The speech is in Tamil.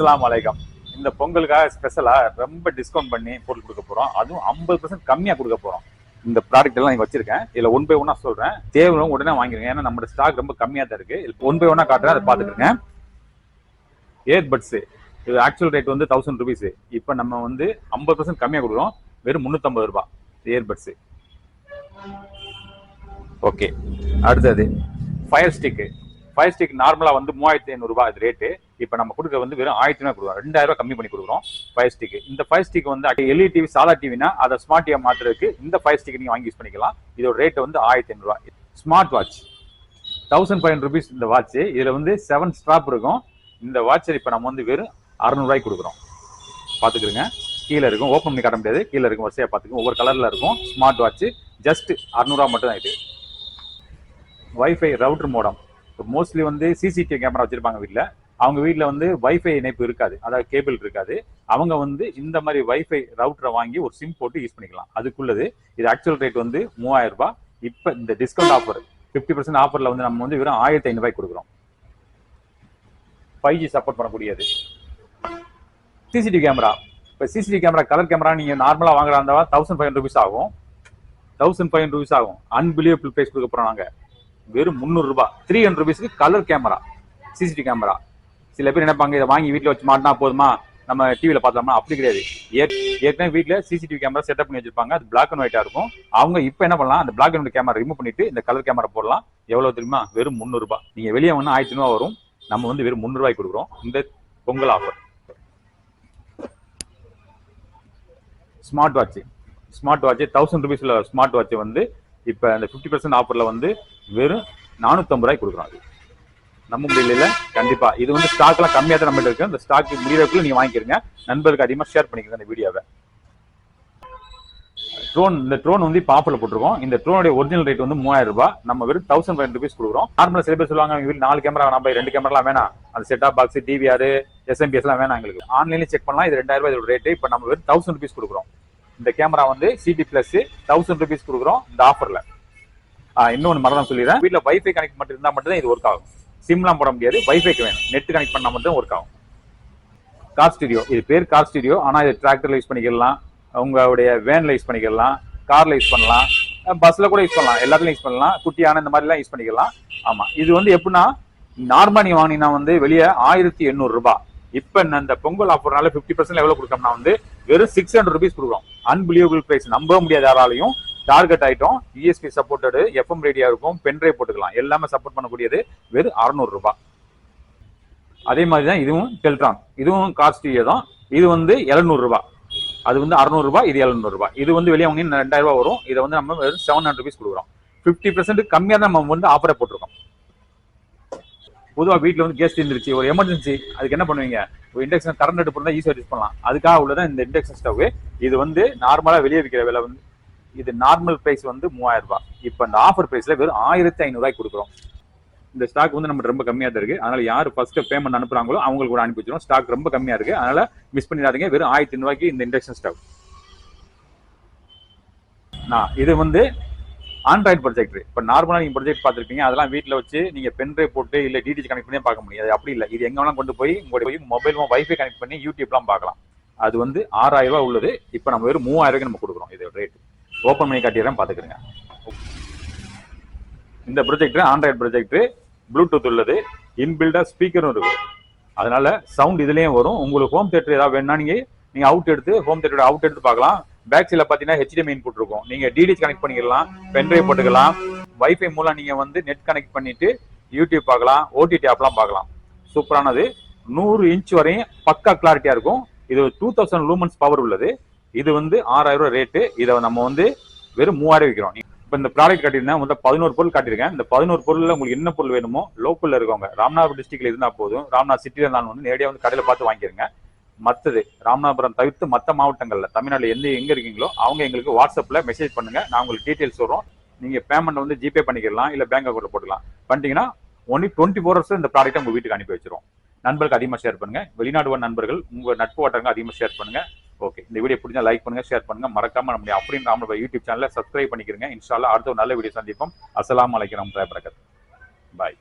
அஸ்லாம் அலைக்கம். இந்த பொங்கலுக்காக ஸ்பெஷலா ரொம்ப டிஸ்கவுண்ட் பண்ணி பொருள் கொடுக்க போறோம். அதுவும் ஐம்பது பர்சன்ட் கம்மியா கொடுக்க போறோம். இந்த ப்ராடக்ட் எல்லாம் இங்க வச்சிருக்கேன். இதுல ஒன் பை ஒன்னா சொல்றேன். தேவையும் உடனே வாங்கிருங்க. ஏன்னா நம்ம ஸ்டாக் ரொம்ப கம்மியா தான் இருக்கு. ஒன் பை ஒன்னா காட்டுறேன். அதை பாத்துக்கிருங்க ஏர் பட்ஸு இது ஆக்சுவல் ரேட் வந்து தௌசண்ட் ருபீஸ் இப்போ நம்ம வந்து ஐம்பது பர்சன்ட் கம்மியா கொடுக்குறோம். வெறும் முந்நூற்றம்பது ரூபாய். இயர் ஓகே அடுத்தது. ஃபயர் ஸ்டிக்கு ஃபயர் ஸ்டிக் நார்மலாக வந்து மூவாயிரத்தி ஐநூறுரூவா இது ரேட்டு இப்போ நம்ம கொடுக்க வந்து வெறும் ஆயிரத்தி ரூபா கொடுக்குறோம். ரெண்டாயிரம் கம்மி பண்ணி கொடுக்குறோம் ஃபயர் ஸ்டிக் இந்த ஃபயர் ஸ்டிக் வந்து எல்இ டிவி சாதா டிவினா அதை ஸ்மார்ட் டிவி மாற்றுறதுக்கு இந்த ஃபயர் ஸ்டிக் நீங்கள் வாங்கி யூஸ் பண்ணிக்கலாம். இதோட ரேட்டு வந்து ஆயிரத்தி ஐநூறுரூவா smart watch thousand five rupees இந்த வாட்ச் இதில் வந்து செவன் ஸ்ட்ராப் இருக்கும். இந்த வாட்சர் இப்போ நம்ம வந்து வெறும் அறநூறுவாய்க்கு கொடுக்குறோம். பார்த்துக்கிறோங்க கீழே இருக்கும். ஓப்பன் பண்ணி காட்ட முடியாது. கீழே இருக்கும். வரிசையாக பார்த்துக்கோங்க. ஒவ்வொரு கலரில் இருக்கும். ஸ்மார்ட் வாட்ச் ஜஸ்ட் அறநூறுவா மட்டும் தான் இது. வைஃபை ரவுட்டர் மோடம் மோஸ்ட்லி வந்து சிசிடிவி கேமரா வச்சிருப்பாங்க வீட்டில் அவங்க வீட்டில் வந்து வைஃபை இணைப்பு இருக்காது. அதாவது கேபிள் இருக்காது. அவங்க வந்து இந்த மாதிரி வைஃபை ரவுட்டரை வாங்கி ஒரு சிம் போட்டு யூஸ் பண்ணிக்கலாம். அதுக்குள்ளது இது ஆக்சுவல் ரேட் வந்து மூவாயிரம் ரூபாய். இப்போ இந்த டிஸ்கவுண்ட் ஆஃபர் ஃபிஃப்டி பர்சன்ட் ஆஃபரில் வந்து நம்ம வந்து வெறும் ஆயிரத்தி ஐநூறுபாய்க்கு கொடுக்குறோம். ஃபைவ் ஜி சப்போர்ட் பண்ணக்கூடியது. சிசிடிவி கேமரா இப்போ சிசிடிவி கேமரா கலர் கேமரா நீங்கள் நார்மலாக வாங்குறா இருந்தா தௌசண்ட் ஃபைவ் ருபீஸ் ஆகும். தௌசண்ட் ஃபைவ் ருபீஸ் ஆகும். அன்பிலியபிள் ப்ரைஸ் கொடுக்க போகிறோம் நாங்கள் வெறும் முந்நூறுரூபா த்ரீ ஹண்ட்ரட் ருபீஸ்க்கு கலர் கேமரா சிசிடிவி கேமரா சில பேர் நினைப்பாங்க இதை வாங்கி வீட்டில் வச்சு மாட்டினா போதுமா? நம்ம டிவியில் பார்த்தோம்னா அப்படி கிடையாது. ஏற்கனவே வீட்டில் சிசிடிவி கேமரா செட்டப் பண்ணி வச்சிருப்பாங்க. அது பிளாக் அண்ட் ஒயிட்டாக இருக்கும். அவங்க இப்போ என்ன பண்ணலாம்? அந்த black and white camera remove பண்ணிட்டு இந்த கலர் கேமரா போடலாம். எவ்வளோ தெரியுமா? வெறும் முந்நூறுபா நீங்கள் வெளியே வந்து ஆயிரத்தி ரூபா வரும். நம்ம வந்து வெறும் முந்நூறுபாய்க்கு கொடுக்குறோம். இந்த Pongal offer smart watch smart watch thousand ருபீஸ்ல smart watch வந்து இப்போ அந்த ஃபிஃப்டி பர்சன்ட் ஆஃபரில் வந்து வெறும் நானூற்றம்பது ரூபாய்க்கு கொடுக்குறோம் அது. நம்ப முடியல கண்டிப்பா. இது வந்து ஸ்டாக்லாம் கம்மியாக தான் நம்மகிட்ட இருக்கு. அந்த ஸ்டாக் முடியறதுக்குள்ள நீங்க வாங்கிக்கிறீங்க. நண்பருக்கு அதிகமாக ஷேர் பண்ணிக்கிறேன் இந்த வீடியோவை ட்ரோன் இந்த ட்ரோன் வந்து இப்போ ஆஃபர்ல போட்டிருக்கோம். இந்த ட்ரோனுடைய ஒரிஜினல் ரேட் வந்து மூவாயிரம் ரூபாய். நம்ம வெறும் தௌசண்ட் ஃபைவ் ருபீஸ் கொடுக்குறோம். நார்மலாக சில பேர் சொல்லுவாங்க எங்க வீட்டில் நாலு கேமரா வேணாம் போய். ரெண்டு கேமராலாம் வேணாம். அந்த செட்டாப் பாக்ஸ் டிவிஆர் எஸ்எம்பிஎஸ் எல்லாம் வேணாம் எங்களுக்கு. ஆன்லைன்ல செக் பண்ணலாம். இது ரெண்டாயிரம் ரூபாய் இதோட ரேட்டு இப்போ நம்ம வெறும் தௌசண்ட் ருபீஸ் கொடுக்குறோம். இந்த கேமரா வந்து சிடி பிளஸ் தௌசண்ட் ருபீஸ் கொடுக்குறோம் இந்த ஆஃபர்ல இன்னொன்று மரணம் சொல்லிடுறேன். வீட்டில் வைஃபை கனெக்ட் மட்டும் இருந்தால் மட்டும் தான் இது ஒர்க் ஆகும். சிம்லாம் போட முடியாது. வைஃபைக்கு வேணும். நெட் கனெக்ட் பண்ணால் மட்டும் ஒர்க் ஆகும். கார் ஸ்டுடியோ இது பேர் கார் ஸ்டுடியோ ஆனால் இது டிராக்டரில் யூஸ் பண்ணிக்கலாம். உங்களுடைய வேனில் யூஸ் பண்ணிக்கலாம். காரில் யூஸ் பண்ணலாம். பஸ்ஸில் கூட யூஸ் பண்ணலாம். எல்லாத்துலையும் யூஸ் பண்ணலாம். குட்டியான இந்த மாதிரிலாம் யூஸ் பண்ணிக்கலாம். ஆமாம் இது வந்து எப்படின்னா நார்மலா நீ வாங்கினீங்கன்னா வந்து வெளியே ஆயிரத்தி எண்ணூறு ரூபாய். இந்த பொங்கல் ஆஃபர்னால ஃபிஃப்டி பர்சன்ட் எவ்வளோ கொடுக்கணும்னா வந்து வெறும் சிக்ஸ் ஹண்ட்ரட் ருபீஸ் கொடுக்குறோம். அன்பிலியபிள் பிரைஸ் நம்ப முடியாத யாராலையும் டார்கெட் ஆயிட்டோம். இஎஸ்பி சப்போர்ட்டடு எஃப்எம் ரேடியா இருக்கும். பென்ட்ரைவ் போட்டுக்கலாம். எல்லாமே சப்போர்ட் பண்ணக்கூடியது வெறும் அறநூறு ரூபாய். அதே மாதிரி தான் இதுவும் டெல்ட்ரான் இதுவும் காஸ்ட்லியே தான். இது வந்து 700 ரூபாய். அது வந்து அறநூறுபா இது 700 ரூபாய். இது வந்து வெளியே வாங்கி ரெண்டாயிரம் ரூபாய் வரும். இதை வந்து நம்ம செவன் ஹண்ட்ரட் ருபீஸ் கொடுக்குறோம். ஃபிஃப்டி பர்சன்ட் கம்மியாக தான் நம்ம வந்து ஆஃபரை போட்டிருக்கோம். பொதுவாக வீட்டில் வந்து கேஸ் இருந்துருச்சு ஒரு எமர்ஜென்சி அதுக்கு என்ன பண்ணுவீங்க? ஒரு இண்டக்ஷன் கரண்ட் அடுப்பு இருந்தால் ஈஸியாக யூஸ் பண்ணலாம். அதுக்காக உள்ளதான் இந்த இண்டக்ஷன் ஸ்டவ் இது வந்து நார்மலாக வெளியே விற்கிற விலை வந்து இது நார்மல் பிரைஸ் வந்து மூவாயிரம் ரூபாய். இப்போ இந்த ஆஃபர் பிரைஸ்ல வெறும் ஆயிரத்தி ஐநூறுபாய்க்கு கொடுக்குறோம். இந்த ஸ்டாக் வந்து நம்ம ரொம்ப கம்மியாக தான் இருக்கு. அதனால யார் ஃபர்ஸ்ட் பேமெண்ட் அனுப்புறாங்களோ அவங்களுக்கு கூட அனுப்பி வச்சிடும் ஸ்டாக் ரொம்ப கம்மியா இருக்கு. அதனால மிஸ் பண்ணிடாதீங்க. வெறும் ஆயிரத்தி ஐநூறுபாய்க்கு இந்த இண்டக்ஷன் ஸ்டவ் நான் இது வந்து ஆண்ட்ராய்டு ப்ரொஜெக்ட் இப்போ நார்மலாக நீங்கள் ப்ரொஜெக்ட் பார்த்துருப்பீங்க அதெல்லாம் வீட்டில் வச்சு நீங்கள் பென்ட்ரைவ் போட்டு இல்லை டிடிஜி கனெக்ட் பண்ணி பார்க்க முடியாது அப்படி இல்லை. இது எங்கே வேணாலும் கொண்டு போய் உங்களுடைய போய் மொபைலும் வைஃபை கனெக்ட் பண்ணி யூடியூப்லாம் பார்க்கலாம். அது வந்து ஆறாயிரம் ரூபா உள்ளது. இப்போ நம்ம வெறும் மூவாயிரம் ரூபாய்க்கு நம்ம கொடுக்குறோம் இதோட ரேட் ஓப்பன் பண்ணி காட்டிடுறேன் பார்த்துக்கிறேங்க. இந்த ப்ரொஜெக்ட் ஆண்ட்ராய்டு ப்ரொஜெக்ட் ப்ளூடூத் உள்ளது. இன்பில்டா ஸ்பீக்கரும் இருக்கு அதனால சவுண்ட் இதுலேயும் வரும். உங்களுக்கு ஹோம் தேட்டர் ஏதாவது வேணும்னா நீங்கள் நீங்கள் அவுட் எடுத்து ஹோம் தேட்டரோட அவுட் எடுத்து பார்க்கலாம். பேக் சைடில் பார்த்தீங்கன்னா ஹெச்டிஎம் இன்புட் இருக்கும் நீங்க டிடிஎச் கனெக்ட் பண்ணிக்கலாம் பென்ட்ரைவ் போட்டுக்கலாம். வைஃபை மூலம் நீங்க வந்து நெட் கனெக்ட் பண்ணிட்டு யூடியூப் பார்க்கலாம் ஓடிடி ஆப்லாம் பார்க்கலாம். சூப்பரானது. நூறு இன்ச் வரையும் பக்கா கிளாரிட்டியா இருக்கும். இது டூ தௌசண்ட் லூமன்ஸ் பவர் உள்ளது. இது வந்து ஆறாயிரம் ரூபாய் ரேட்டு இதை நம்ம வந்து வெறும் மூவாயிரம் விற்கிறோம் இப்போ இந்த ப்ராடக்ட் காட்டியிருந்தேன் வந்து பதினோரு பொருள் காட்டியிருக்கேன். இந்த பதினோரு பொருளில் உங்களுக்கு என்ன பொருள் வேணுமோ லோக்கலில் இருக்கவங்க ராமநாதபுரம் டிஸ்ட்ரிக்ட்ல இருந்தால் போதும். ராம்நாத் சிட்டியில் இருந்தாலும் வந்து நேரடியாக வந்து கடையில் பார்த்து வாங்கிடுங்க மற்றது ராமநாதபுரம் தவிர்த்து மற்ற மாவட்டங்களில். தமிழ்நாட்டில் எந்த எங்கே இருக்கீங்களோ அவங்க எங்களுக்கு வாட்ஸ்அப்பில் மெசேஜ் பண்ணுங்க. நான் உங்களுக்கு டீட்டெயில்ஸ் வரும் நீங்கள் பேமெண்ட் வந்து ஜிபே பண்ணிக்கலாம் இல்லை பேங்க் அக்கௌண்ட் போட்டுக்கலாம். பண்ணிட்டீங்கன்னா ஒன்லி டுவெண்ட்டி ஃபோர் ஹவர்ஸ் இந்த ப்ராடக்ட்டை உங்கள் வீட்டுக்கு அனுப்பி வச்சிருவோம். நண்பர்களுக்கு அதிகமாக ஷேர் பண்ணுங்கள் வெளிநாடு வாழ் நண்பர்கள் உங்கள் நட்பு வட்டங்க அதிகமாக ஷேர் பண்ணுங்கள் ஓகே இந்த வீடியோ பிடிச்சா லைக் பண்ணுங்க ஷேர் பண்ணுங்கள் மறக்காம நம்முடைய அப்படின்னு நம்மளோட யூடியூப் சேனலை சப்ஸ்கிரைப் பண்ணிக்கிறங்க. இன்ஷால்லா அடுத்த ஒரு நல்ல வீடியோ சந்திப்போம். அஸ்லாம் அலைக்கும் வரஹ்மத்துல்லாஹி பாய்